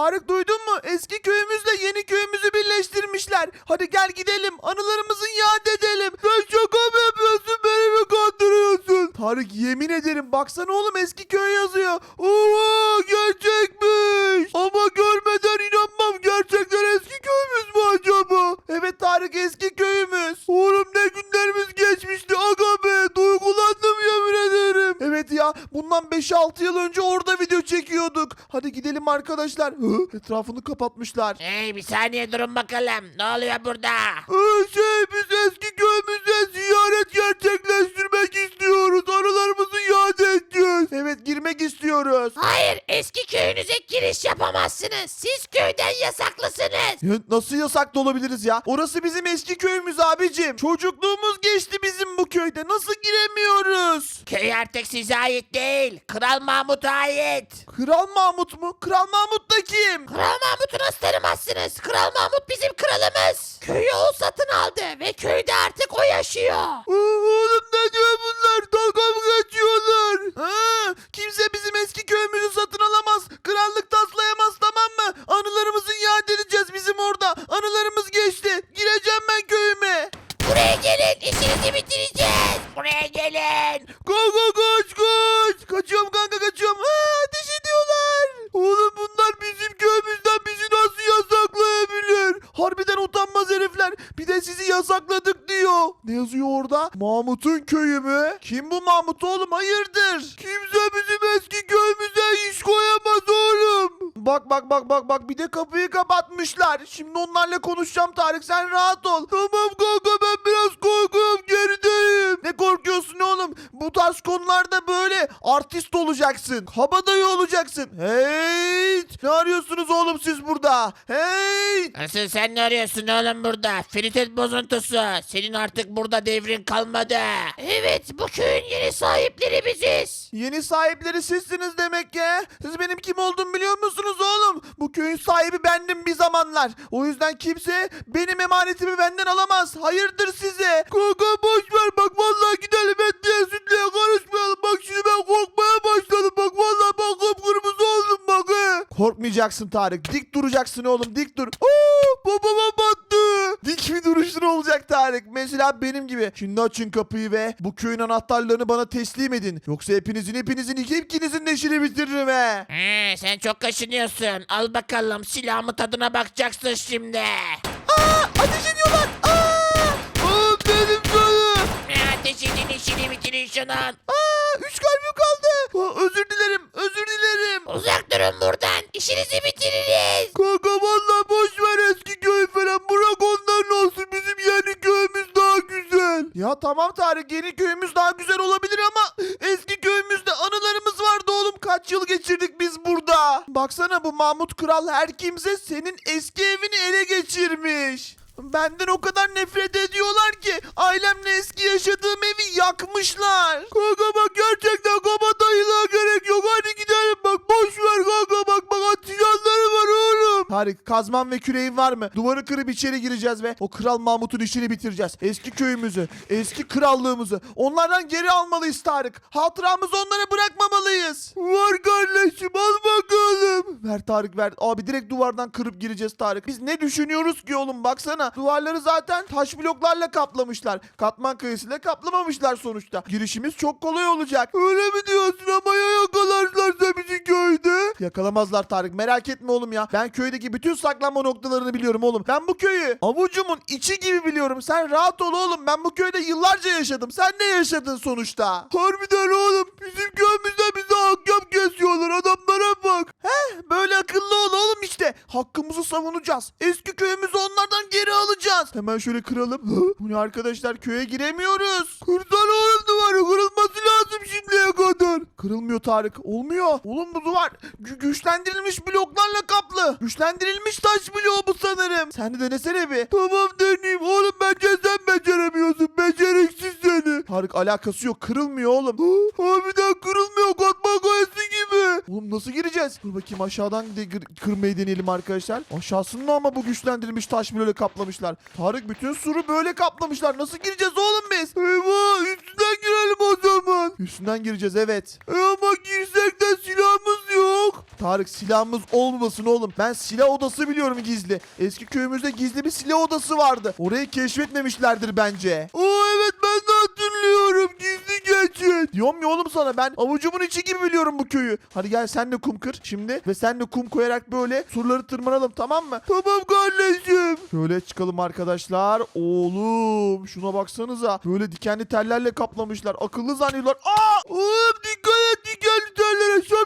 Tarık duydun mu? Eski köyümüzle yeni köyümüzü birleştirmişler. Hadi gel gidelim. Anılarımızı yad edelim. Sen şaka mı yapıyorsun? Beni mi kandırıyorsun? Tarık yemin ederim. Baksana arkadaşlar. Hı? Etrafını kapatmışlar. Hey bir saniye durun bakalım. Ne oluyor burada? Ee, şey Köyden yasaklısınız. Ya nasıl yasaklı olabiliriz ya? Orası bizim eski köyümüz abicim. Çocukluğumuz geçti bizim bu köyde. Nasıl giremiyoruz? Köy artık size ait değil. Kral Mahmut'a ait. Kral Mahmut mu? Kral Mahmut da kim? Kral Mahmut'u nasıl tanımazsınız? Kral Mahmut bizim kralımız. Köyü o satın aldı ve köyde artık o yaşıyor. Oğlum ne diyor bunlar? Dalga mı geçiyorlar? Ha, kimse bizim eski köyümüzü satın alamaz. Krallık taslayamaz tamam mı? Anılarımızı yad edeceğiz bizim orada. Anılarımız geçti. Gireceğim ben köyüme. Buraya gelin işinizi bitireceğiz. Buraya gelin. Kanka kaç kaç. Kaçıyorum kanka kaçıyorum. Aa, ateş ediyorlar. Oğlum Harbiden utanmaz herifler. Bir de sizi yasakladık diyor. Ne yazıyor orada? Mahmut'un köyü mü? Kim bu Mahmut oğlum? Hayırdır? Kimse bizim eski köyümüze iş koyamaz oğlum. Bak bak bak bak bak bir de kapıyı kapatmışlar. Şimdi onlarla konuşacağım Tarık sen rahat ol. Tamam kanka ben biraz korkuyorum gerideyim. Ne korkuyorsun oğlum? Bu tarz konularda böyle artist olacaksın. Kabadayı olacaksın. Hey! Ne arıyorsunuz oğlum siz burada? Hey! Asıl sen ne arıyorsun oğlum burada? Fritet bozuntusu. Senin artık burada devrin kalmadı. Evet bu köyün yeni sahipleri biziz. Yeni sahipleri sizsiniz demek ki. Siz benim kim olduğumu biliyor musunuz oğlum? Bu köyün sahibi bendim bir zamanlar. O yüzden kimse benim emanetimi benden alamaz. Hayırdır size? Kanka boş ver bak vallahi gidelim etliye sütlüye karışmayalım. Bak şimdi ben korkmaya başladım. Bak vallahi bak kıpkırmızı oldum bak he. Korkmayacaksın Tarık. Dik duracaksın oğlum dik dur. Oo, babama battı. Dik bir duruşun olacak Tarık. Mesela benim gibi. Şimdi açın kapıyı ve bu köyün anahtarlarını bana teslim edin. Yoksa hepinizin hepinizin ikinizin neşini bitiririm he. He, sen çok kaşınıyorsun. Al bakalım silahımı tadına bakacaksın şimdi. Aa, ateş ediyorlar. Şunun. Aa, üç kalbim kaldı. Aa, özür dilerim. Özür dilerim. Uzak durun buradan. İşinizi bitiririz. Kanka valla boş ver eski köy falan. Bırak onların olsun. Bizim yeni köyümüz daha güzel. Ya tamam Tarık yeni köyümüz daha güzel olabilir ama eski köyümüzde anılarımız vardı oğlum. Kaç yıl geçirdik biz burada. Baksana bu Mahmut Kral her kimse senin eski evini ele geçirmiş. Benden o kadar nefret ediyorlar ki ailemle eski yaşadığım evi yakmışlar. Kanka bak gerçekten kabadayılığa gerek yok. Hadi gidelim bak boş ver kanka bak bak silahları var oğlum. Tarık kazman ve küreğin var mı? Duvarı kırıp içeri gireceğiz ve o Kral Mahmut'un işini bitireceğiz. Eski köyümüzü, eski krallığımızı onlardan geri almalıyız Tarık. Hatıramızı onlara bırakmamalıyız. Var kardeşim al bakalım. Ver Tarık ver. Abi direkt duvardan kırıp gireceğiz Tarık. Biz ne düşünüyoruz ki oğlum baksana. Duvarları zaten taş bloklarla kaplamışlar. Katman kayısıyla kaplamamışlar sonuçta. Girişimiz çok kolay olacak. Öyle mi diyorsun ama ya yakalarlarsa bizi köyde? Yakalamazlar Tarık merak etme oğlum ya. Ben köydeki bütün saklanma noktalarını biliyorum oğlum. Ben bu köyü avucumun içi gibi biliyorum. Sen rahat ol oğlum. Ben bu köyde yıllarca yaşadım. Sen de yaşadın sonuçta. Harbiden oğlum. Bizim köyümüzde bize hakkam kesiyorlar. Adamlara bak. Heh böyle akıllı ol oğlum işte. Hakkımızı savunacağız. Eski köyümüzü onlardan geri alacağız. Hemen şöyle kıralım. Hı? Bu ne arkadaşlar köye giremiyoruz. Kırsana oğlum duvarı. Kırılması lazım şimdiye kadar. Kırılmıyor Tarık. Olmuyor. Oğlum bu duvar gü- güçlendirilmiş bloklarla kaplı. Güçlendirilmiş taş bloğu bu sanırım. Sen de denesene bir. Tamam deneyeyim. Oğlum bence sen beceremiyorsun. Beceriksiz seni. Tarık alakası yok. Kırılmıyor oğlum. Harbiden kırılmıyor. Katman kayası gibi. Oğlum nasıl gireceğiz? Dur bakayım aşağıdan de kır- kırmayı deneyelim arkadaşlar. Aşağısında ama bu güçlendirilmiş taş bloğuyla kaplamışlar. Tarık bütün suru böyle kaplamışlar. Nasıl gireceğiz oğlum biz? Eyvah üstünden girelim o zaman. Üstünden gireceğiz evet. E ama girsek de silahımız yok. Tarık silahımız olmasın oğlum. Ben silah odası biliyorum gizli. Eski köyümüzde gizli bir silah odası vardı. Orayı keşfetmemişlerdir bence. Oo evet ben de hatırlıyorum. Gizli geçit. Diyorum ya oğlum sana ben avucumun içi gibi biliyorum bu köyü. Hadi gel sen de kum kır şimdi. Ve sen de kum koyarak böyle surları tırmanalım tamam mı? Tamam kardeşim. Şöyle çıkalım arkadaşlar. Oğlum şuna baksanıza. Böyle dikenli tellerle kaplamışlar. Akıllı zannediyorlar. Aa! Oğlum dikkat et dikenli tellere. Mısın?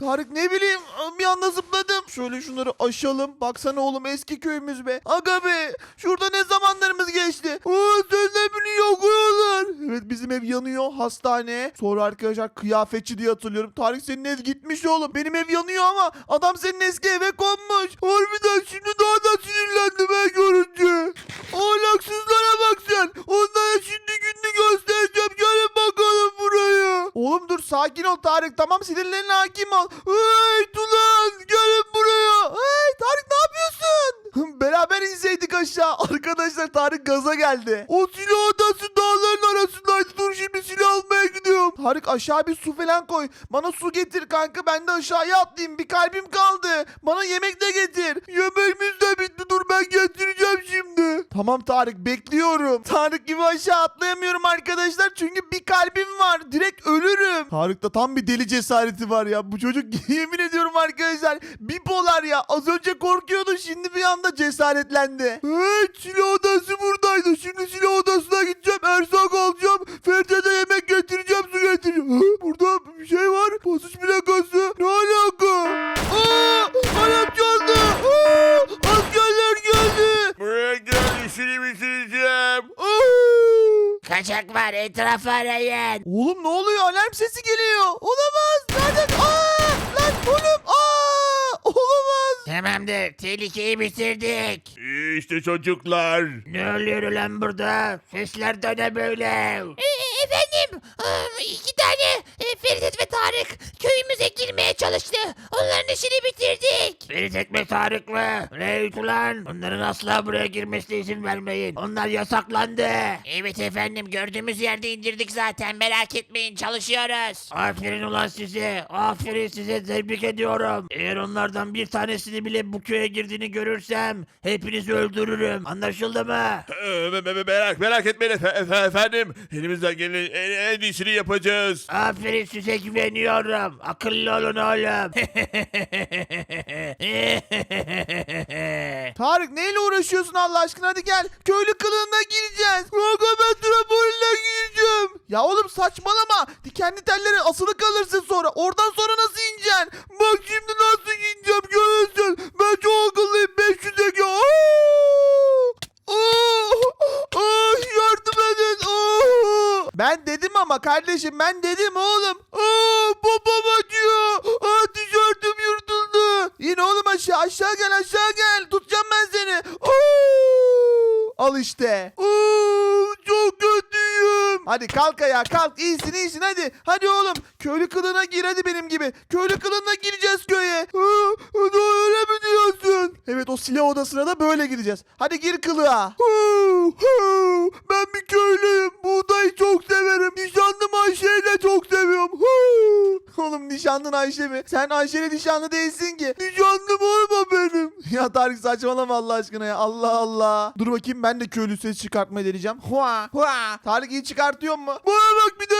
Tarık ne bileyim bir anda zıpladım. Şöyle şunları aşalım. Baksana oğlum eski köyümüz be. Aga be şurada ne zamanlarımız geçti. Oo sözler beni yakıyorlar. Evet bizim ev yanıyor hastane. Sonra arkadaşlar kıyafetçi diye hatırlıyorum. Tarık senin ev gitmiş oğlum. Benim ev yanıyor ama adam senin eski eve konmuş. Harbiden şimdi daha da sinirlendim ben görünce. Ahlaksızlara bak sen. Onlara şimdi gününü göstereceğim. Gelin bakalım buraya. Oğlum dur sakin ol Tarık. Tamam sinirlerine hakim ol. Hey Tulan gelin buraya. Hey Tarık ne yapıyorsun? Beraber inseydik aşağı. Arkadaşlar Tarık gaza geldi. O silah odası dağların arasındaydı. Dur şimdi silah almaya gidiyorum. Tarık aşağı bir su falan koy. Bana su getir kanka. Ben de aşağıya atlayayım. Bir kalbim kaldı. Bana yemek de getir. Yemeğimiz de bitti. Dur ben getireceğim şimdi. Tamam Tarık bekliyorum. Tarık gibi aşağı atlayamıyorum arkadaşlar. Çünkü bir kalbim var. Direkt ölürüm. Tarık'ta tam bir deli cesareti var ya. Bu çocuk yemin ediyorum arkadaşlar. Bipolar ya. Az önce korkuyordu. Şimdi bir anda cesaretlendi. Evet silah odası buradaydı. Şimdi silah odasına gideceğim. Erzak alacağım. Feride de yemek getireceğim. Su getireceğim. Burada bir şey var. Basış plakası. Ne alaka? Aa! Anam çaldı. Aa! Askerler geldi. Buraya gel işini bitireceğim. Kaçak var etrafı arayın. Oğlum ne oluyor? Alarm sesi geliyor. Olamaz. Nereden? Aa! Lan oğlum. Aa! Olamaz. Tamamdır tehlikeyi bitirdik. İşte çocuklar. Ne oluyor lan burada? Sesler de ne böyle? İki tane Ferit ve Tarık köyümüze girmeye çalıştı. Onların işini bitirdik. Ferit ve Tarık mı? Reyt ulan. Onların asla buraya girmesine izin vermeyin. Onlar yasaklandı. Evet efendim gördüğümüz yerde indirdik zaten merak etmeyin çalışıyoruz. Aferin ulan size. Aferin size tebrik ediyorum. Eğer onlardan bir tanesini bile bu köye girdiğini görürsem hepinizi öldürürüm. Anlaşıldı mı? Ee, me- me- Merak merak etmeyin efe- efe- efendim. Elimizden gelen en, en iyisini yapacağız. Aferin size güveniyorum. Akıllı olun oğlum. Tarık neyle uğraşıyorsun Allah aşkına? Hadi gel. Köylü kılığına gireceğiz. Kanka ben trambolinle gireceğim. Ya oğlum saçmalama. Dikenli tellere asılı kalırsın sonra. Oradan sonra nasıl ineceksin? Bak şimdi nasıl ineceğim görürsün. Ben çok akıllıyım. 500 ege. Aa! Aa! Aa! Yardım edin. Aa! Ben dedim ama kardeşim ben dedim oğlum. Aa, babam acıyor. Aa, tişörtüm yırtıldı. İn oğlum aşağı aşağı gel aşağı gel. Tutacağım ben seni. Aa! Al işte. Aa, çok kötüyüm. Hadi kalk ayağa kalk. İyisin iyisin hadi. Hadi oğlum. Köylü kılığına gir hadi benim gibi. Köylü kılığına gireceğiz köye. Aa, hadi öyle mi diyorsun? Evet o silah odasına da böyle gireceğiz. Hadi gir kılığa. Ben bir köylüyüm. Buğdayı çok severim. Nişanlım Ayşe'yi de çok seviyorum. Oğlum nişanlın Ayşe mi? Sen Ayşe'yle nişanlı değilsin ki. Nişanlım olma benim. Ya Tarık saçmalama Allah aşkına ya. Allah Allah. Dur bakayım ben de köylü ses çıkartmayı deneyeceğim. Hua hua. Tarık iyi çıkartıyor mu? Bana bak bir de.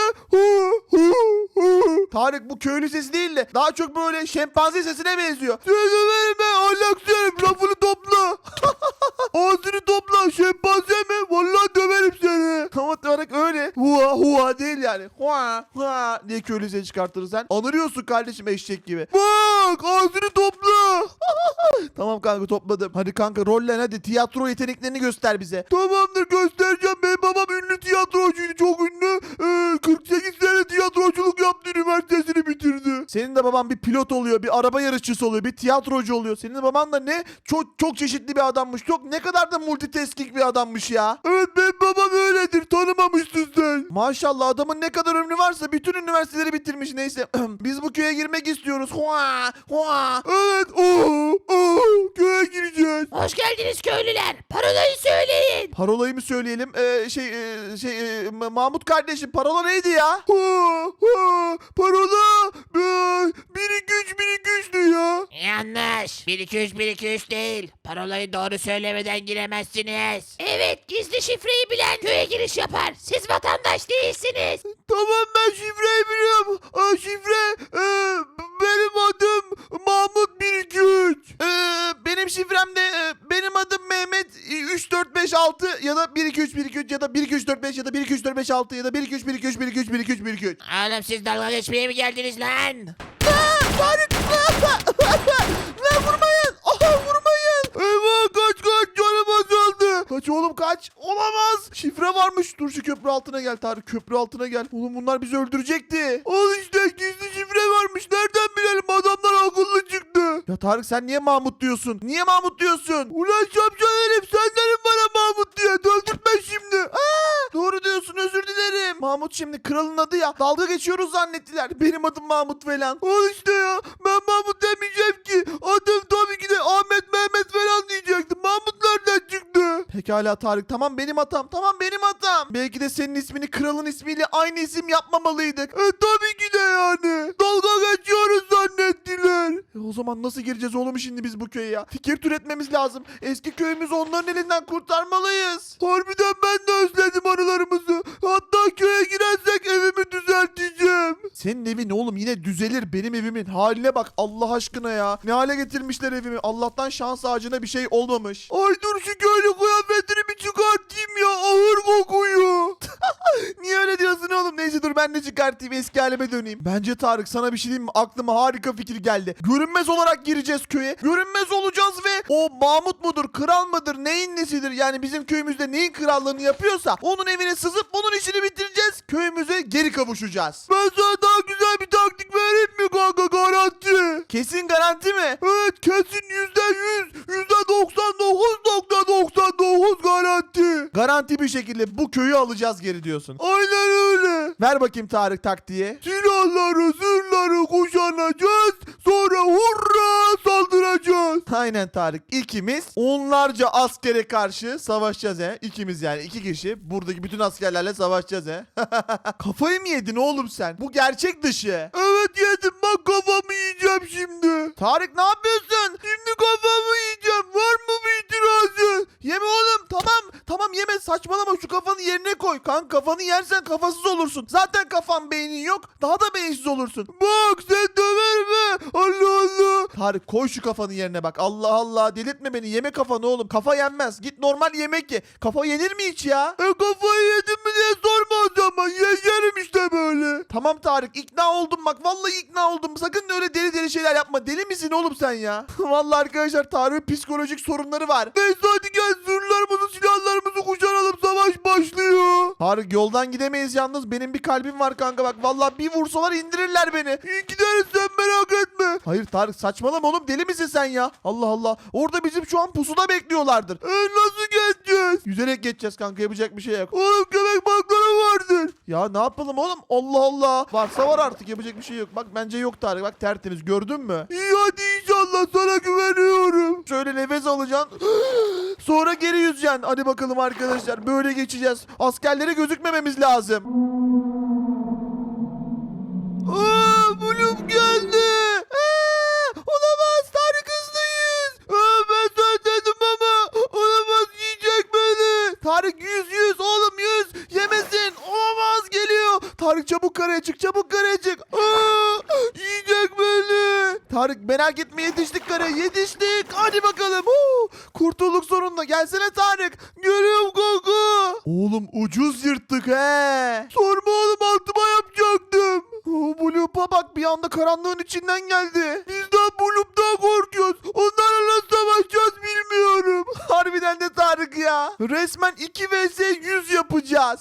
Tarık bu köylü sesi değil de daha çok böyle şempanze sesine benziyor. Sözü be ahlaksız lafını topla. Ağzını topla şempanze mi? Vallahi döverim seni. Ama Tarık öyle. Hua hua değil yani. Hua hua diye köylü ses çıkartırsan. Anırıyorsun kardeşim eşek gibi. Bak ağzını topla. tamam kanka topladım. Hadi kanka rollen hadi tiyatro yeteneklerini göster bize. Tamamdır göstereceğim. Benim babam ünlü tiyatrocuydu. Çok ünlü. Ee, 48 sene tiyatroculuk yaptı. Üniversitesini bitirdi. Senin de baban bir pilot oluyor. Bir araba yarışçısı oluyor. Bir tiyatrocu oluyor. Senin de baban da ne? Çok çok çeşitli bir adammış. Çok ne kadar da multitasking bir adammış ya. Evet benim babam öyledir. Tanımamışsın sen. Maşallah adamın ne kadar ömrü varsa bütün üniversiteleri bitirmiş. Neyse. Biz bu köye girmek istiyoruz. Hua, hua. Evet. Oo. Hoş geldiniz köylüler. Parolayı söyleyin. Parolayı mı söyleyelim? Ee, şey e, şey e, Ma- Mahmut kardeşim parola neydi ya? Ha, ha, parola 1 2 3 1 2 3'tü ya. Yanlış. 1 2 3 1 2 3 değil. Parolayı doğru söylemeden giremezsiniz. Evet, gizli şifreyi bilen köye giriş yapar. Siz vatandaş değilsiniz. Tamam ben şifreyi biliyorum. Aa, şifre e, benim adım Mahmut 123. Ee, benim şifrem de e, benim adım Mehmet e, 3456 ya da 123 123 ya da 12345 ya da 12345 ya da 123 123 123 123 123. Oğlum siz dalga geçmeye mi geldiniz lan? Tarık! Lan vurmayın! Aha vurmayın! Eyvah kaç kaç canım azaldı. Kaç oğlum kaç. Olamaz. Şifre varmış. Dur şu köprü altına gel Tarık. Köprü altına gel. Oğlum bunlar bizi öldürecekti. Al işte gizli Tarık sen niye Mahmut diyorsun? Niye Mahmut diyorsun? Ulan şapşal herif senlerin bana Mahmut diye. Öldürtme şimdi. Aa, doğru diyorsun özür dilerim. Mahmut şimdi kralın adı ya. Dalga geçiyoruz zannettiler. Benim adım Mahmut falan. Al işte ya. Ben Mahmut demeyeceğim ki. Adım tabii ki de Ahmet Mehmet falan diyecektim. Mahmut? Pekala Tarık tamam benim hatam. Tamam benim hatam. Belki de senin ismini kralın ismiyle aynı isim yapmamalıydık. E tabii ki de yani. Dalga geçiyoruz zannettiler. E, o zaman nasıl gireceğiz oğlum şimdi biz bu köye ya? Fikir türetmemiz lazım. Eski köyümüzü onların elinden kurtarmalıyız. Harbiden ben de özledim anılarımızı. Hatta köye girersek evimi düzelteceğim. Senin evin oğlum yine düzelir benim evimin. Haline bak Allah aşkına ya. Ne hale getirmişler evimi. Allah'tan şans ağacına bir şey olmamış. Ay dur şu köylü kıyafetini bir çıkartayım ya. Ağır kokuyor. Niye öyle diyorsun oğlum? Neyse dur ben de çıkartayım eski halime döneyim. Bence Tarık sana bir şey diyeyim mi? Aklıma harika fikir geldi. Görünmez olarak gireceğiz köye. Görünmez olacağız ve o Mahmut mudur, kral mıdır, neyin nesidir? Yani bizim köyümüzde neyin krallığını yapıyorsa onun evine sızıp onun işini bitireceğiz. Köyümüze geri kavuşacağız. Ben sana daha güzel bir taktik vereyim mi kanka garanti? Kesin garanti mi? Evet kesin yüzde yüz, yüzde doksan dokuz nokta doksan dokuz garanti. Garanti bir şekilde bu köyü alacağız geri diyorsun. Aynen öyle. Ver bakayım Tarık taktiği. Silahları zırhları kuşanacağız. Sonra hurra saldıracağız. Aynen Tarık. İkimiz onlarca askere karşı savaşacağız he. İkimiz yani iki kişi. Buradaki bütün askerlerle savaşacağız he. Kafayı mı yedin oğlum sen? Bu gerçek dışı. Evet yedim. Bak kafamı yiyeceğim şimdi. Tarık ne yapıyorsun? Şimdi kafamı yiyeceğim. Var mı bir itirazın? Yeme oğlum. Tamam. Tamam yeme. Saçmalama. Şu kafanı yerine koy. Kan kafanı yersen kafasız olursun. Zaten kafan beynin yok. Daha da beyinsiz olursun. Bak sen döverme. Allah Allah. Tarık koy şu kafanı yerine bak. Allah Allah. Delirtme beni. Yeme kafanı oğlum. Kafa yenmez. Git normal yemek ye. Kafa yenir mi hiç ya? E kafayı yedim mi diye sorma o zaman. Ye yerim işte böyle. Tamam Tarık ikna oldum bak. Vallahi ikna oldum. Sakın öyle deli deli şeyler yapma. Deli misin oğlum sen ya? Vallahi arkadaşlar Tarık'ın psikolojik sorunları var. Neyse hadi gel zırhlarımızı silahlarımızı kuşanalım. Savaş başlıyor. Tarık yoldan gidemeyiz yalnız. Benim bir kalbim var kanka bak. Vallahi bir vursalar indirirler beni. İyi gideriz sen merak etme. Hayır Tarık saçmalama oğlum. Deli misin sen ya? Allah Allah. Orada bizim şu an pusuda bekliyorlardır. E nasıl geçeceğiz? Yüzerek geçeceğiz kanka yapacak bir şey yok. Oğlum köpek balıkları vardır. Ya ne yapalım oğlum? Allah Allah. Varsa var artık yapacak bir şey yok. Bak bence yok Tarık. Bak tertemiz gördün mü? İyi hadi inşallah sana güveniyorum. Şöyle nefes alacaksın. Sonra geri yüzeceksin. Hadi bakalım arkadaşlar. Böyle geçeceğiz. Askerlere gözükmememiz lazım. Aa, Bloom geldi. Aa, olamaz. Tarık hızlıyız. Aa, ben sana dedim ama olamaz yiyecek beni. Tarık yüz yüz oğlum yüz. Yemesin. Olamaz geliyor. Tarık çabuk karaya çık çabuk karaya çık. Aa, yiyecek beni. Tarık merak etme yetiştik karaya yetiştik. Hadi bakalım. Huu, kurtulduk sonunda. Gelsene Tarık. Görüyorum kanka. Oğlum ucuz yırttık he. Sorma oğlum altıma yapacaktım. Oo, Bloop'a bak bir anda karanlığın içinden geldi.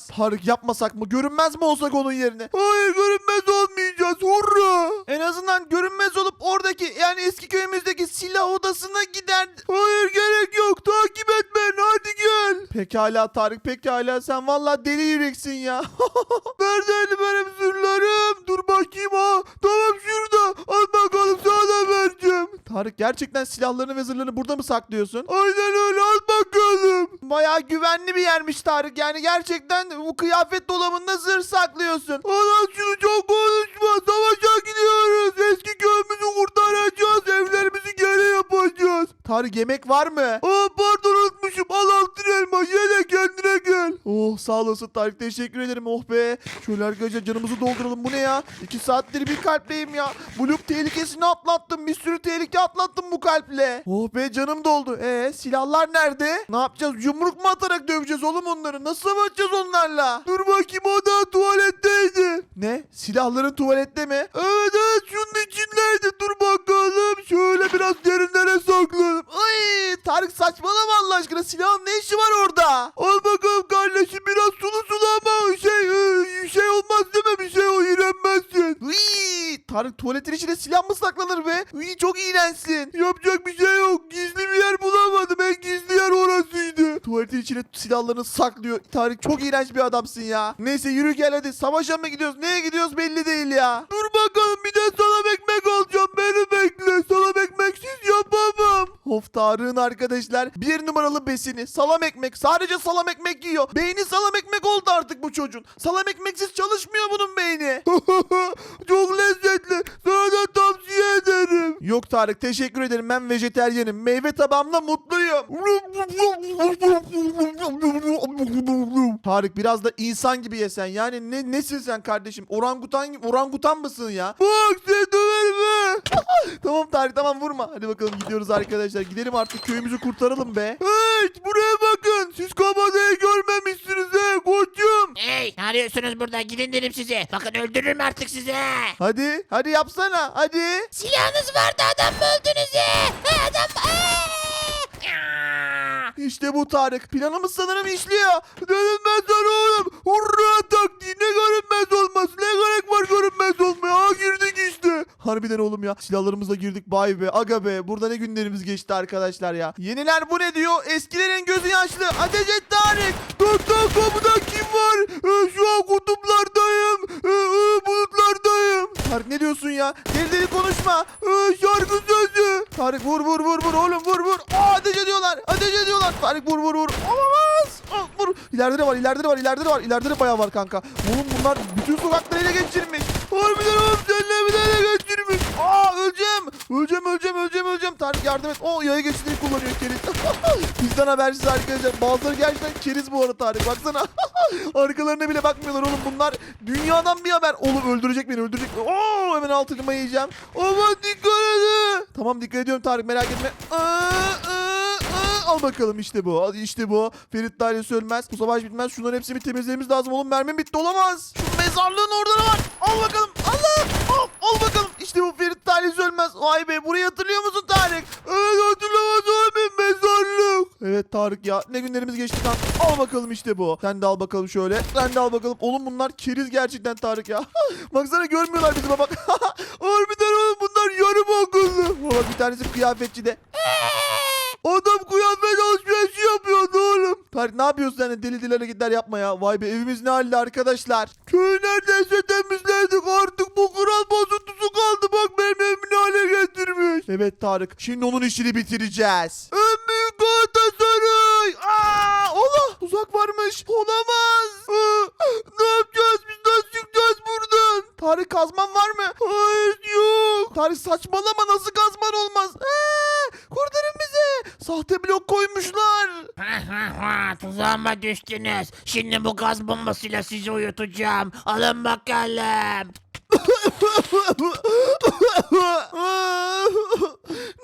Yapacağız. Tarık yapmasak mı? Görünmez mi olsak onun yerine? Hayır görünmez olmayacağız. Hurra. En azından görünmez olup oradaki yani eski köyümüzdeki silah odasına gider. Hayır gerek yok. Takip et beni. Hadi gel. Pekala Tarık pekala sen valla deli yüreksin ya. Neredeydi benim zırhlarım? Dur bakayım ha. Tamam şurada. Al bakalım sana vereceğim. Tarık gerçekten silahlarını ve zırhlarını burada mı saklıyorsun? Aynen öyle al bakalım. Baya güvenli bir yermiş Tarık. Yani gerçekten bu kıyafet dolabında zırh saklıyorsun. Ulan şunu çok konuşma. Savaşa gidiyoruz. Eski köyümüzü kurtaracağız. Evlerimizi geri yapacağız. Tarık yemek var mı? Aa pardon unutmuşum. Al altın elma. Ye de gel. Oh sağ olasın Tarık. Teşekkür ederim. Oh be. Şöyle arkadaşlar canımızı dolduralım. Bu ne ya? İki saattir bir kalpleyim ya. Blue tehlikesini atlattım. Bir sürü tehlike atlattım bu kalple. Oh be canım doldu. Ee silahlar nerede? Ne yapacağız? Yumruk mu atarak döveceğiz oğlum onları? Nasıl savaşacağız onlarla? Dur bakayım o da tuvaletteydi. Ne? Silahların tuvalette mi? Evet evet şunun içindeydi. Dur bakalım. Şöyle biraz derinlere saklanalım. Ay Tarık saçmalama Allah aşkına. Silahın ne işi var orada? Al bakalım kardeşim biraz sulu sulu ama şey e, şey olmaz değil mi? Bir şey o iğrenmezsin. Uy, Tarık tuvaletin içine silah mı saklanır be? Uy, çok iğrençsin. Yapacak bir şey yok. Gizli bir yer bulamadım. En gizli yer orasıydı. Tuvaletin içine silahlarını saklıyor. Tarık çok iğrenç bir adamsın ya. Neyse yürü gel hadi. Savaşa mı gidiyoruz? Neye gidiyoruz belli değil ya. Dur Tarık'ın arkadaşlar bir numaralı besini salam ekmek. Sadece salam ekmek yiyor. Beyni salam ekmek oldu artık bu çocuğun. Salam ekmeksiz çalışmıyor bunun beyni. Çok lezzetli. Sana da tavsiye ederim. Yok Tarık teşekkür ederim. Ben vejeteryenim. Meyve tabağımla mutluyum. Tarık biraz da insan gibi yesen. Yani ne nesin sen kardeşim? Orangutan orangutan mısın ya? Bak sen döverme. tamam Tarık tamam vurma. Hadi bakalım gidiyoruz arkadaşlar. Gidelim artık köyümüzü kurtaralım be. Hey buraya bakın. Siz kabadayı görmemişsiniz he koçum. Hey ne arıyorsunuz burada gidin dedim size. Bakın öldürürüm artık size. Hadi hadi yapsana hadi. Silahınız vardı adam mı öldünüz ya? Ha, Adam... Aa! İşte bu Tarık. Planımız sanırım işliyor. Görünmez lan oğlum. Hurra taktiği. Ne görünmez olması. Ne gerek var görünmez olmaya. Harbiden oğlum ya. Silahlarımızla girdik. Bay be. Aga be. Burada ne günlerimiz geçti arkadaşlar ya. Yeniler bu ne diyor? Eskilerin gözü yaşlı. Ateş et Tarık. Doktor kapıda kim var? Ee, şu an kutuplardayım. Ee, e, bulutlardayım. Tarık ne diyorsun ya? Deli konuşma. Ee, şarkı sözü. Tarık vur vur vur vur oğlum vur vur. Aa, ateş ediyorlar. Ateş ediyorlar. Tarık vur vur vur. Olamaz. Aa, vur. İleride de var, ileride de var, ileride de var. İleride de bayağı var kanka. Oğlum bunlar bütün sokakları ele geçirmiş. Harbiden oğlum seninle bir ele geçirmiş. Aa öleceğim. Öleceğim, öleceğim, öleceğim, öleceğim. Tarık yardım et. O yaya geçtiğini kullanıyor keriz. Bizden habersiz arkadaşlar. Bazıları gerçekten keriz bu arada Tarık. Baksana. Arkalarına bile bakmıyorlar oğlum bunlar. Dünyadan bir haber. Oğlum öldürecek beni, öldürecek. Oo hemen altırma yiyeceğim. Aman dikkat edin. Tamam dikkat ediyorum Tarık merak etme. Aa, aa, aa. Al bakalım işte bu. Hadi işte bu. Ferit dairesi ölmez. Bu savaş bitmez. Şunların hepsini temizlememiz lazım. Oğlum mermim bitti olamaz. Şu mezarlığın orada var? Al bakalım. Allah. Al, al bakalım. İşte bu Ferit dairesi ölmez. Vay be burayı hatırlıyor musun Tarık? Evet hatırlamaz abi mezarlık. Evet Tarık ya ne günlerimiz geçti lan. Al bakalım işte bu. Sen de al bakalım şöyle. Sen de al bakalım. Oğlum bunlar keriz gerçekten Tarık ya. Baksana görmüyorlar bizi bak. Harbiden oğlum bunlar yarım akıllı. Valla bir tanesi kıyafetçi de. Adam kıyafet alışverişi yapıyordu oğlum. Tarık ne yapıyorsun sen de deli deli hareketler yapma ya. Vay be evimiz ne halde arkadaşlar. Köyü neredeyse temizledik artık bu kral bozuntusu kaldı. Bak benim evimi ne hale getirmiş. Evet Tarık şimdi onun işini bitireceğiz. En büyük Galatasaray. Aa, Allah tuzak varmış. Olamaz. Aa, ne yapacağız biz nasıl çıkacağız buradan? Tarık kazman var mı? Hayır yok. Tarık saçmalama nasıl kazman olmaz? Aa, kurtarın bizi. Sahte blok koymuşlar. Tuzağıma düştünüz. Şimdi bu gaz bombasıyla sizi uyutacağım. Alın bakalım.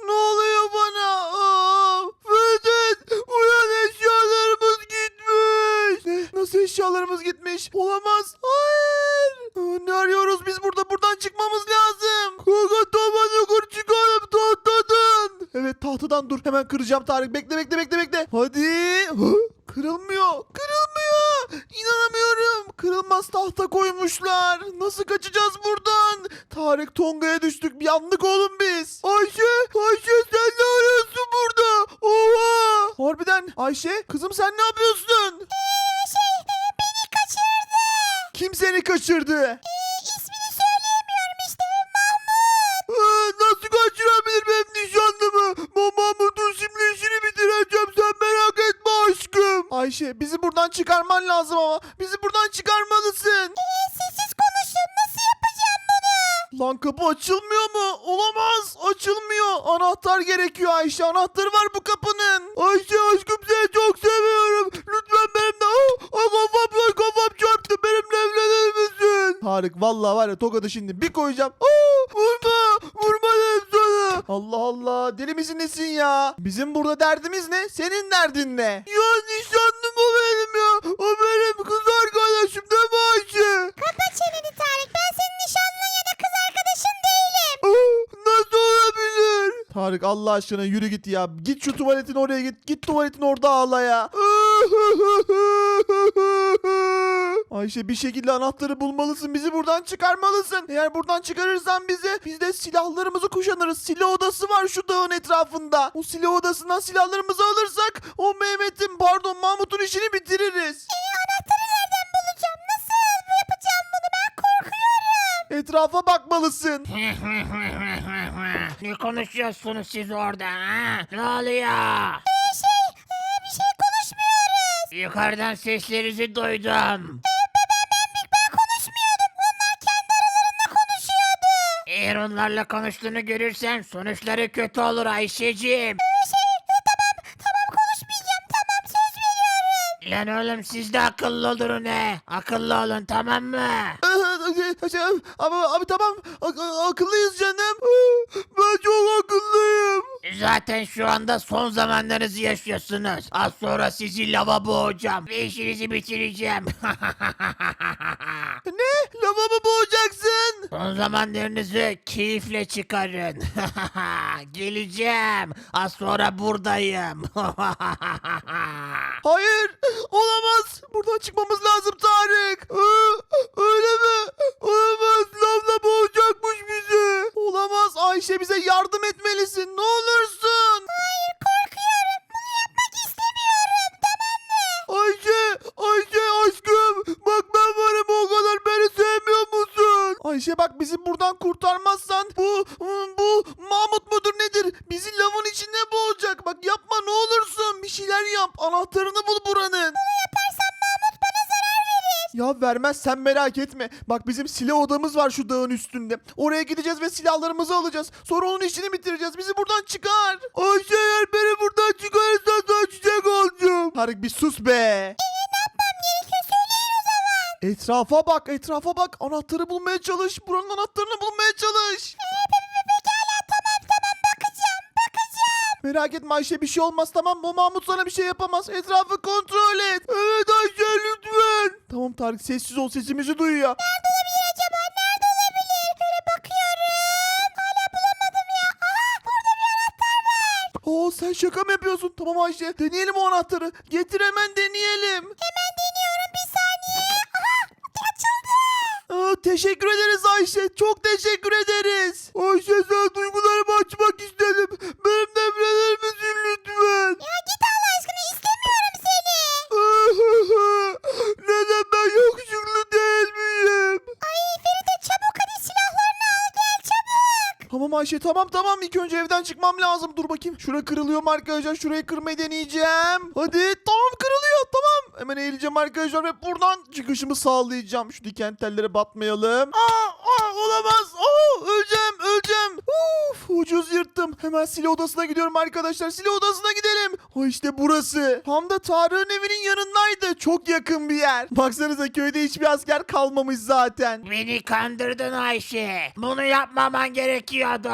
ne oluyor bana? Vedat uyan eşyalarımız gitmiş. Ne? Nasıl eşyalarımız gitmiş? Olamaz. Hayır. Ne arıyoruz biz burada? Buradan çıkmamız lazım. Kanka tamam yukarı çıkalım tahtadan. Evet tahtadan dur. Hemen kıracağım Tarık. Bekle bekle bekle bekle. Hadi. Hı? Kırılmıyor. Kırılmıyor. İnanamıyorum. Kırılmaz tahta koymuşlar. Nasıl kaçacağız buradan? Tarık Tonga'ya düştük. Bir yandık oğlum biz. Ayşe. Ayşe sen ne arıyorsun burada? Oha. Harbiden? Ayşe kızım sen ne yapıyorsun? şey beni kaçırdı. Kim seni kaçırdı? İsmini söyleyemiyorum işte Mahmut. Ee, nasıl kaçırabilir benim nişanlımı? Mahmut'un şimdi işini bitireceğim sen merak etme aşkım. Ayşe bizi buradan çıkarman lazım ama. Bizi buradan çıkarmalısın. Sessiz Lan kapı açılmıyor mu? Olamaz. Açılmıyor. Anahtar gerekiyor Ayşe. Anahtarı var bu kapının. Ayşe aşkım seni çok seviyorum. Lütfen benimle. Aa, aa, kafam, kafam çarptı. Benimle evlenir misin? Tarık vallahi var ya tokadı şimdi bir koyacağım. Aa, vurma. Vurma dedim sana. Allah Allah. Deli misin nesin ya? Bizim burada derdimiz ne? Senin derdin ne? Ya nişanlım o benim Tarık Allah aşkına yürü git ya. Git şu tuvaletin oraya git. Git tuvaletin orada ağla ya. Ayşe bir şekilde anahtarı bulmalısın. Bizi buradan çıkarmalısın. Eğer buradan çıkarırsan bizi biz de silahlarımızı kuşanırız. Silah odası var şu dağın etrafında. O silah odasından silahlarımızı alırsak o Mehmet'in pardon Mahmut'un işini bitiririz. Anahtarı Etrafa bakmalısın. ne konuşuyorsunuz siz orada ha? Ne oluyor? şey bir şey konuşmuyoruz. Yukarıdan seslerinizi duydum. Ben konuşmuyordum. Onlar kendi aralarında konuşuyordu. Eğer onlarla konuştuğunu görürsen sonuçları kötü olur Ayşeciğim. Şey tamam tamam konuşmayacağım tamam söz veriyorum. Lan oğlum siz de akıllı olun ne? Akıllı olun tamam mı? Abi, abi tamam Ak- akıllıyız canım. Ben çok akıllıyım. Zaten şu anda son zamanlarınızı yaşıyorsunuz. Az sonra sizi lava boğacağım ve işinizi bitireceğim. Ne? Lava mı boğacaksın? son zamanlarınızı keyifle çıkarın. Geleceğim. Az sonra buradayım. Hayır olamaz. Buradan çıkmamız lazım Tarık. Öyle mi? Olamaz. Lavla boğacakmış bizi. Olamaz Ayşe bize yardım etmelisin. Ne olursun. Hayır korkuyorum. Bunu yapmak istemiyorum. Tamam mı? Ayşe, Ayşe aşkım. Bak ben varım o kadar beni sevmiyor musun? Ayşe bak bizi buradan kurtarmazsan bu bu Mahmut mudur nedir? Bizi lavın içinde boğacak. Bak yapma ne olursun. Bir şeyler yap. Anahtarını bul buranın. Ya vermez sen merak etme. Bak bizim silah odamız var şu dağın üstünde. Oraya gideceğiz ve silahlarımızı alacağız. Sonra onun işini bitireceğiz. Bizi buradan çıkar. Ayşe eğer beni buradan çıkarırsan sana çiçek alacağım. Tarık bir sus be. Eee ne yapmam gerekiyor söyleyin o zaman. Etrafa bak etrafa bak. Anahtarı bulmaya çalış. Buranın anahtarını bulmaya çalış. Merak etme Ayşe bir şey olmaz tamam mı? O Mahmut sana bir şey yapamaz. Etrafı kontrol et. Evet Ayşe lütfen. Tamam Tarık sessiz ol sesimizi duyuyor. Nerede olabilir acaba? Nerede olabilir? Böyle bakıyorum. Hala bulamadım ya. Aha burada bir anahtar var. Oo sen şaka mı yapıyorsun? Tamam Ayşe deneyelim o anahtarı. Getir hemen deneyelim. Hemen deniyorum bir saniye. Aha açıldı. Aa, teşekkür ederiz Ayşe. Çok teşekkür ederiz. Ayşe sen duygularımı Ayşe tamam tamam ilk önce evden çıkmam lazım. Dur bakayım. Şura kırılıyor mu arkadaşlar? Şurayı kırmayı deneyeceğim. Hadi tamam kırılıyor tamam. Hemen eğileceğim arkadaşlar ve buradan çıkışımı sağlayacağım. Şu diken tellere batmayalım. Aa, aa olamaz. Aa, öleceğim öleceğim. Uf, ucuz yırttım. Hemen silah odasına gidiyorum arkadaşlar. Silah odasına gidelim. O işte burası. Tam da Tarık'ın evinin yanındaydı. Çok yakın bir yer. Baksanıza köyde hiçbir asker kalmamış zaten. Beni kandırdın Ayşe. Bunu yapmaman gerekiyordu.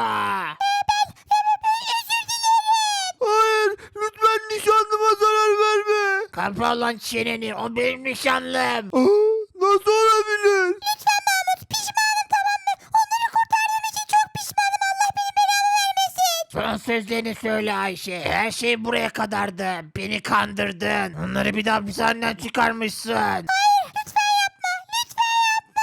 Hayır lütfen nişanlıma zarar verme. Kapa lan çeneni o benim nişanlım. Aa, nasıl olabilir? Sözlerini söyle Ayşe. Her şey buraya kadardı. Beni kandırdın. Onları bir daha hapishaneden çıkarmışsın. Hayır lütfen yapma. Lütfen yapma.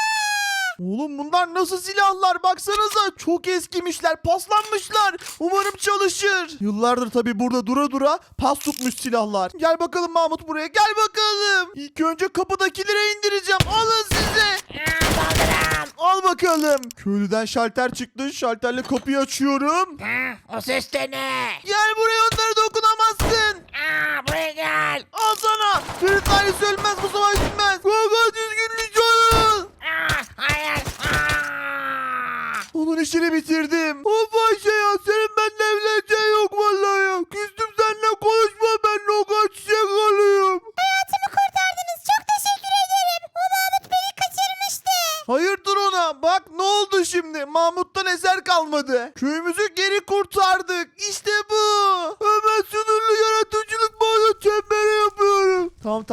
Oğlum bunlar nasıl silahlar baksanıza çok eskimişler paslanmışlar umarım çalışır. Yıllardır tabi burada dura dura pas tutmuş silahlar. Gel bakalım Mahmut buraya gel bakalım. İlk önce kapıdakilere indireceğim alın size. Aa, saldırın. Al bakalım. Köylüden şalter çıktı şalterle kapıyı açıyorum. Ha, o ses de ne? Gel buraya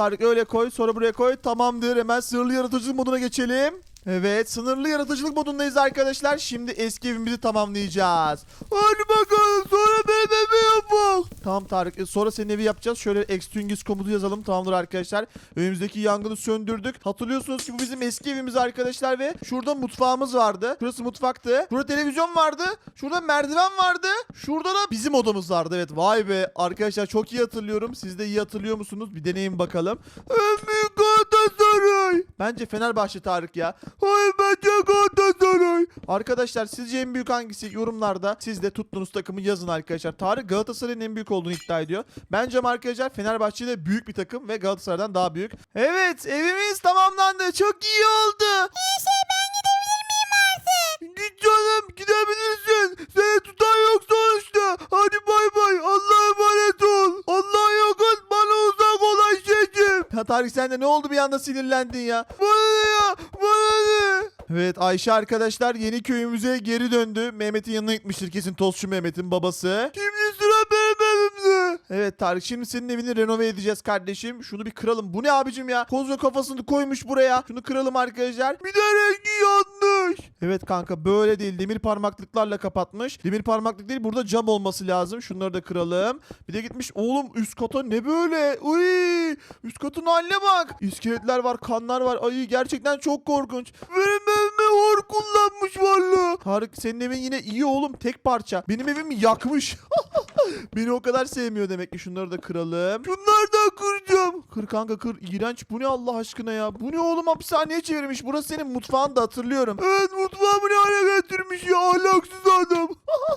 Tarık öyle koy sonra buraya koy tamamdır hemen sınırlı yaratıcılık moduna geçelim. Evet sınırlı yaratıcılık modundayız arkadaşlar. Şimdi eski evimizi tamamlayacağız. Hadi bakalım sonra benim evi yapalım. Tamam Tarık e, sonra senin evi yapacağız. Şöyle extinguish komutu yazalım tamamdır arkadaşlar. Evimizdeki yangını söndürdük. Hatırlıyorsunuz ki bu bizim eski evimiz arkadaşlar ve şurada mutfağımız vardı. Şurası mutfaktı. Burada televizyon vardı. Şurada merdiven vardı. Şurada da bizim odamız vardı. Evet vay be arkadaşlar çok iyi hatırlıyorum. Siz de iyi hatırlıyor musunuz? Bir deneyin bakalım. En büyük Galatasaray. Bence Fenerbahçe Tarık ya. Hayır bence Galatasaray. Arkadaşlar sizce en büyük hangisi? Yorumlarda siz de tuttuğunuz takımı yazın arkadaşlar. Tarık Galatasaray'ın en büyük olduğunu iddia ediyor. Bence arkadaşlar Fenerbahçe de büyük bir takım ve Galatasaray'dan daha büyük. Evet evimiz tamamlandı. Çok iyi oldu. şey ben gidebilir miyim artık? Git canım gidebilirsin. Seni tutan yok sonuçta. Hadi bay bay. Allah'a emanet ol. Allah'a Ya Tarık sen de ne oldu bir anda sinirlendin ya? Bana ne ya? Bana ne? Evet Ayşe arkadaşlar yeni köyümüze geri döndü. Mehmet'in yanına gitmiştir kesin Tozçu Mehmet'in babası. Şimdi sıra benim. Evet Tarık şimdi senin evini renove edeceğiz kardeşim. Şunu bir kıralım. Bu ne abicim ya? Kozo kafasını koymuş buraya. Şunu kıralım arkadaşlar. Bir de rengi yanlış. Evet kanka böyle değil. Demir parmaklıklarla kapatmış. Demir parmaklık değil burada cam olması lazım. Şunları da kıralım. Bir de gitmiş oğlum üst kata ne böyle? Uy, üst katın haline bak. İskeletler var, kanlar var. Ay gerçekten çok korkunç. Benim evimi hor kullanmış valla. Tarık senin evin yine iyi oğlum. Tek parça. Benim evimi yakmış. Beni o kadar sevmiyor demek ki. Şunları da kıralım. Şunları da kıracağım. Kır kanka kır. İğrenç. Bu ne Allah aşkına ya? Bu ne oğlum hapishaneye çevirmiş. Burası senin mutfağın da hatırlıyorum. Evet mutfağımı ne hale getirmiş ya ahlaksız adam.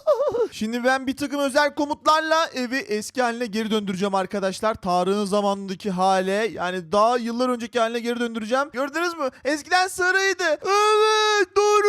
Şimdi ben bir takım özel komutlarla evi eski haline geri döndüreceğim arkadaşlar. Tarık'ın zamanındaki hale yani daha yıllar önceki haline geri döndüreceğim. Gördünüz mü? Eskiden sarıydı. Evet doğru.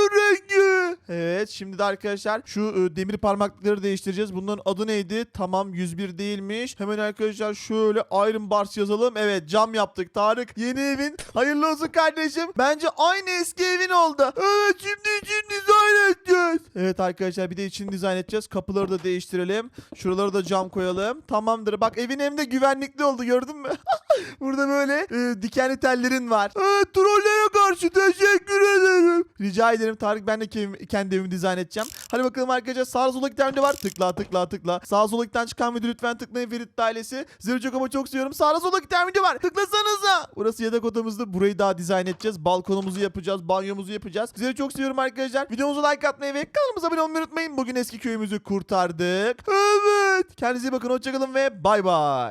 Evet şimdi de arkadaşlar şu e, demir parmaklıkları değiştireceğiz. Bunların adı neydi? Tamam 101 değilmiş. Hemen arkadaşlar şöyle Iron Bars yazalım. Evet cam yaptık Tarık. Yeni evin hayırlı olsun kardeşim. Bence aynı eski evin oldu. Evet şimdi için dizayn edeceğiz. Evet arkadaşlar bir de için dizayn edeceğiz. Kapıları da değiştirelim. Şuraları da cam koyalım. Tamamdır. Bak evin hem de güvenlikli oldu gördün mü? Burada böyle e, dikenli tellerin var. Evet trollere karşı teşekkür ederim. Rica ederim Tarık ben de kendi, kendi dizayn edeceğim. Hadi bakalım arkadaşlar sağ sola giden video var. Tıkla tıkla tıkla. Sağ sola giden çıkan video lütfen tıklayın Ferit ailesi. Sizleri çok ama çok seviyorum. Sağ sola giden video var. Tıklasanıza. Burası yatak odamızdı. Burayı daha dizayn edeceğiz. Balkonumuzu yapacağız. Banyomuzu yapacağız. Sizleri çok seviyorum arkadaşlar. Videomuza like atmayı ve kanalımıza abone olmayı unutmayın. Bugün eski köyümüzü kurtardık. Evet. Kendinize iyi bakın. Hoşçakalın ve bay bay.